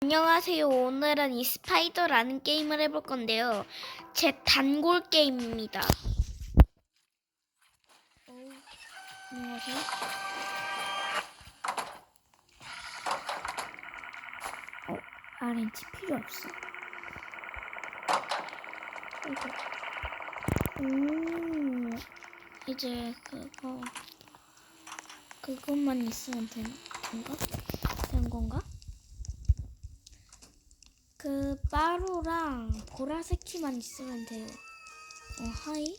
안녕하세요. 오늘은 이 스파이더라는 게임을 해볼 건데요. 제 단골 게임입니다. 오, 안녕하세요. 어, RNG 필요 없어. 오, 이제 그거, 그것만 있으면 된, 된가? 된 건가? 빠로랑 보라색 키만 있으면 돼요. 어, 하이?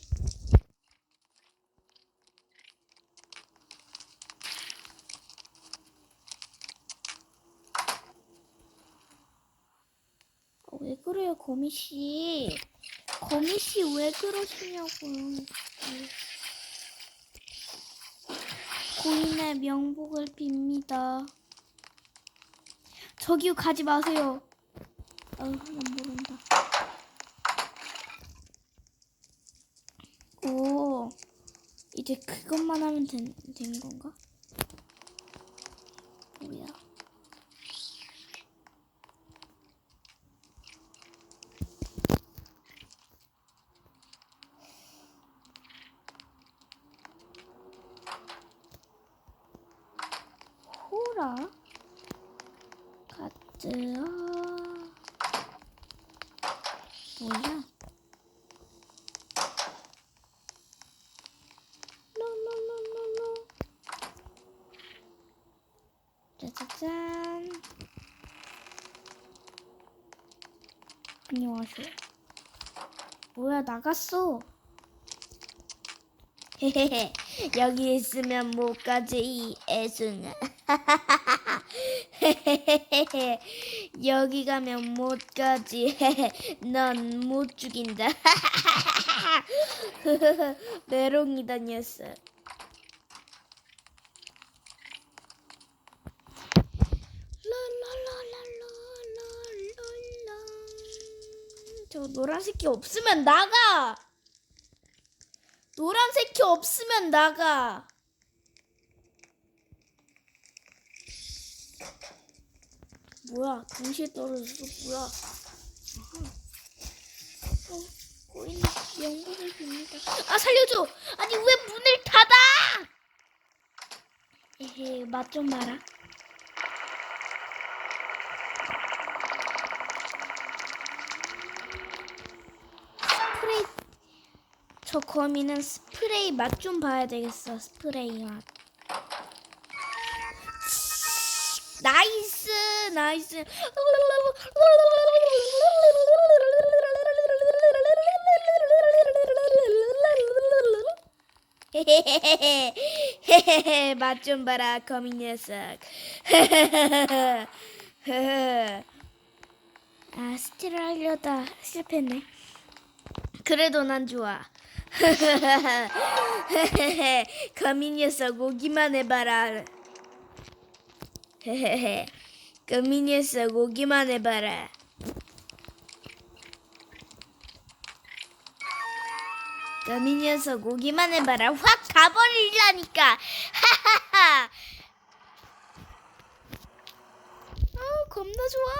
어, 왜 그래요, 거미씨? 거미씨, 왜 그러시냐고요. 고인의 명복을 빕니다. 저기요, 가지 마세요. 아유, 난 모른다. 오, 이제 그것만 하면 된, 된 건가? 짜잔. 안녕하세요. 뭐야, 나갔어. 헤헤헤, 여기 있으면 못 가지, 이 애순아. 헤헤헤헤, 여기 가면 못 가지. 넌 못 죽인다. 메롱이다 녀석. 저 노란색이 없으면 나가. 노란색이 없으면 나가. 뭐야? 동시에 떨어졌어. 뭐야? 어, 고인 연구를 빕니다. 아 살려줘. 아니 왜 문을 닫아? 에헤, 맛 좀 봐라. 거미는 스프레이 맛 좀 봐야 되겠어. 스프레이 맛. 나이스, 나이스. 헤헤헤헤헤헤 맛 좀 봐라 거미 녀석 아 스틸 하려다 실패했네 그래도 난 좋아 거미 녀석 오기만 해봐라. 거미 녀석 오기만 해봐라. 거미 녀석 오기만 해봐라. 확 가버리라니까. 하하하. 어, 겁나 좋아.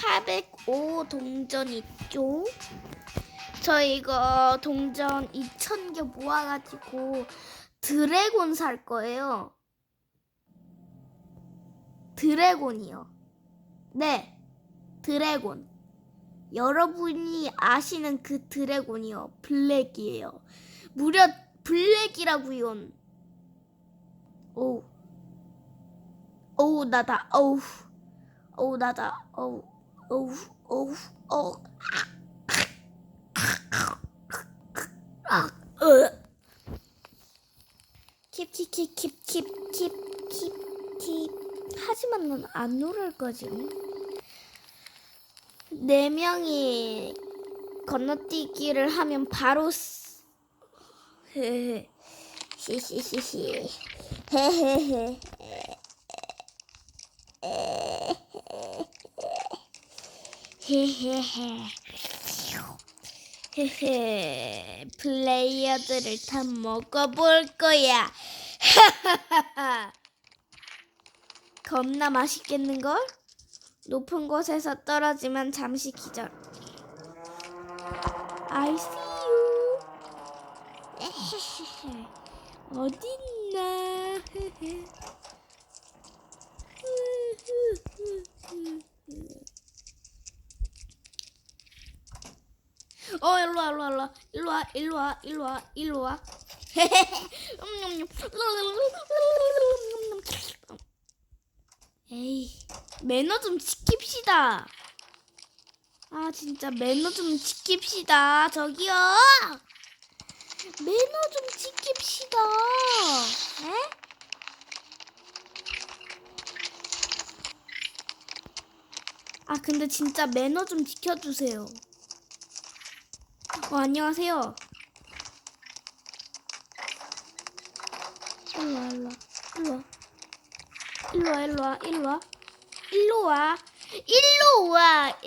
805 동전 있죠? 저 이거 동전 2,000개 모아가지고 드래곤 살 거예요. 드래곤이요. 네, 드래곤. 여러분이 아시는 그 드래곤이요. 블랙이에요. 무려 블랙이라고요. 오. 오우 나다. 오우. 오우 나다. 오우. 어우 어우 어. 아, 킵킵킵킵킵킵킵킵. 하지만 난 안 누를 거지. 네 명이 건너뛰기를 하면 바로 헤헤. 시시시시 헤헤헤. 헤헤헤. 헤헤 플레이어들을 다 먹어볼 거야. 겁나 맛있겠는걸? 높은 곳에서 떨어지면 잠시 기절. I see you. 에헤헤헤. 어딨나 어 일로 와 일로 와 일로 와. 일로 와 일로 와 일로 와 에이 매너 좀 지킵시다. 아 진짜 매너 좀 지킵시다. 저기요. 매너 좀 지킵시다. 에? 아 근데 진짜 매너 좀 지켜주세요 어, 안녕하세요. 일로와, 일로와, 일로와. 일로와, 일로와, 일로와. 일로와. 일로와,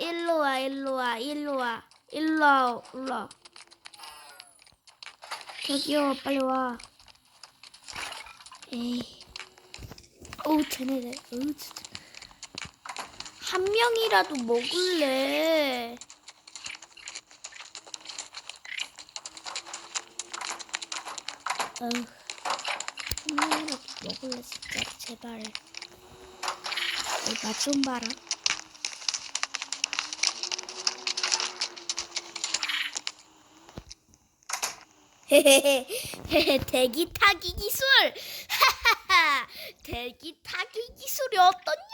일로와, 일로와, 일로와. 일로와. 저기요, 빨리 와. 에이. 어우, 쟤네들. 어우, 진짜. 한 명이라도 먹을래. 어휴, 한명이라도 먹을래 진짜 제발. 맛좀 봐라. 헤헤헤 대기 타기 기술. 대기 타기 기술이 어떻냐?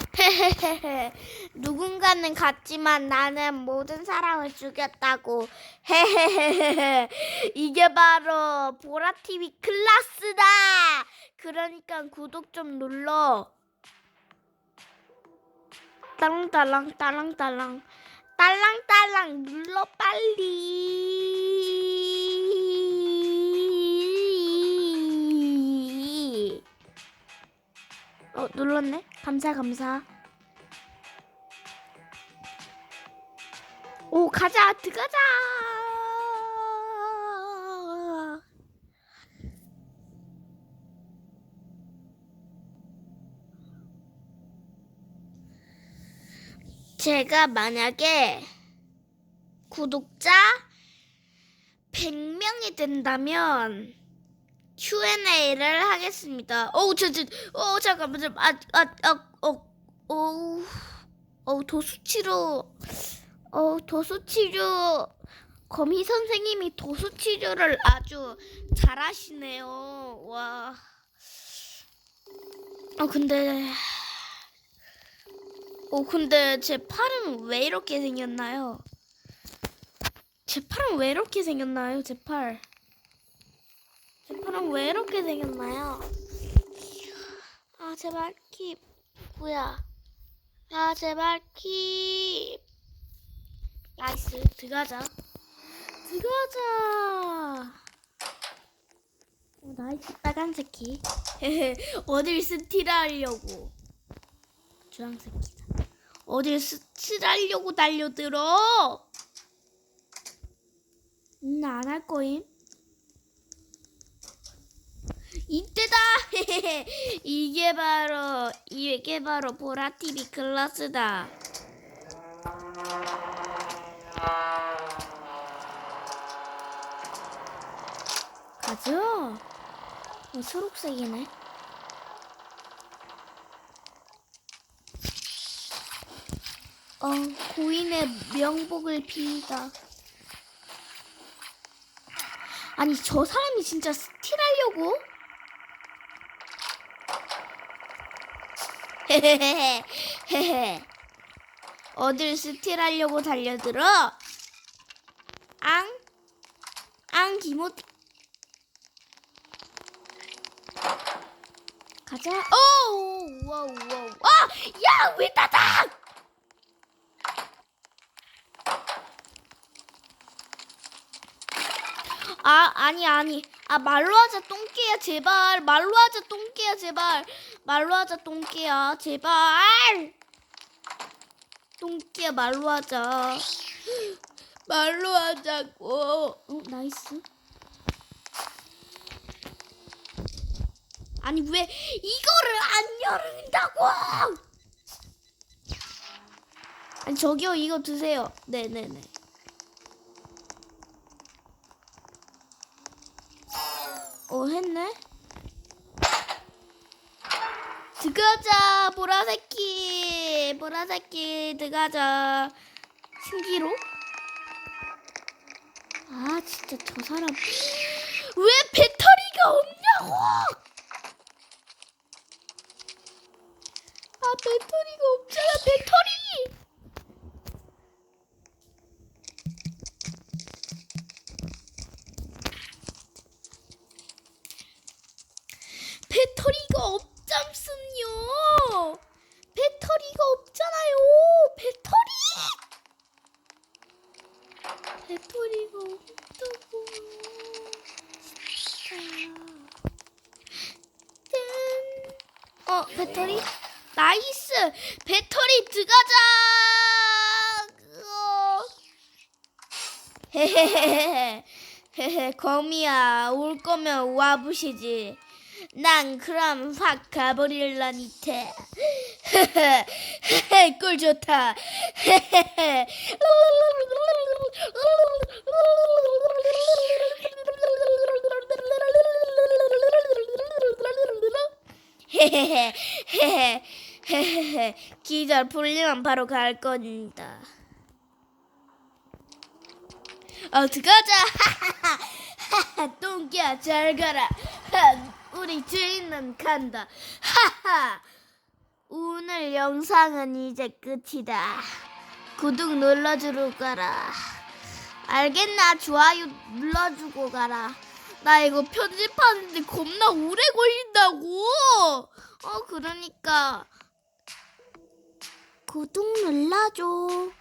누군가는 갔지만 나는 모든 사람을 죽였다고. 헤헤헤헤 이게 바로 보라TV 클라스다! 그러니까 구독 좀 눌러. 딸랑딸랑 딸랑딸랑. 딸랑딸랑 눌러 빨리 어 눌렀네? 감사 감사. 오 가자 들어가자! 제가 만약에 구독자 100명이 된다면 Q&A를 하겠습니다. 어우, 저, 저, 어, 잠깐만, 좀, 아, 아, 아, 어, 어우, 어우, 도수치료, 어, 도수치료, 거미 선생님이 도수치료를 아주 잘하시네요. 와. 어, 근데, 어, 근데 제 팔은 왜 이렇게 생겼나요? 제 팔은 왜 이렇게 생겼나요? 제 팔. 제 팔은 왜 이렇게 생겼나요? 아, 제발 킵. 뭐야? 아, 제발 킵. 나이스. 들어가자. 들어가자. 어, 나이스 빨간색 키. 어딜 스틸하려고. 주황색 키다. 어딜 스틸하려고 달려들어? 음, 안할 거임. 이때다! 이게 바로, 이게 바로 보라TV 글라스다. 가자. 어, 초록색이네. 어, 고인의 명복을 빈다. 아니, 저 사람이 진짜 스틸하려고? 어딜 스틸하려고 달려들어? 앙? 앙, 기모티. 가자. 오, 와우, 와우. 아, 야, 왜 따닥! 아, 아니, 아니. 아, 말로 하자, 똥개야, 제발. 말로 하자, 똥개야, 제발. 말로 하자, 똥개야, 제발. 똥개야, 말로 하자. 말로 하자고. 어, 나이스. 아니, 왜 이거를 안 열린다고! 아니, 저기요, 이거 드세요. 네네네. 어, 했네? 들어가자, 보라새끼. 보라새끼, 들어가자. 신기로? 아, 진짜 저 사람. 왜 배터리가 없냐고! 아, 배터리가 없잖아, 배터리! 배터리가 없잠슨요. 배터리가 없잖아요. 배터리. 어 배터리? 나이스. 배터리 들어가자. 어. 헤헤헤헤. 헤헤 거미야 올 거면 와보시지. 난 그럼 확 가버릴라니테. 헤헤 꿀 좋다. 헤헤헤. 헤헤헤 기절 풀리면 바로 갈 겁니다. 어. 하하하 똥기야 잘 가라. 하, 우리 주인은 간다. 하하. 오늘 영상은 이제 끝이다. 구독 눌러주러 가라. 알겠나? 좋아요 눌러주고 가라. 나 이거 편집하는데 겁나 오래 걸린다고. 어, 그러니까. 구독 눌러줘.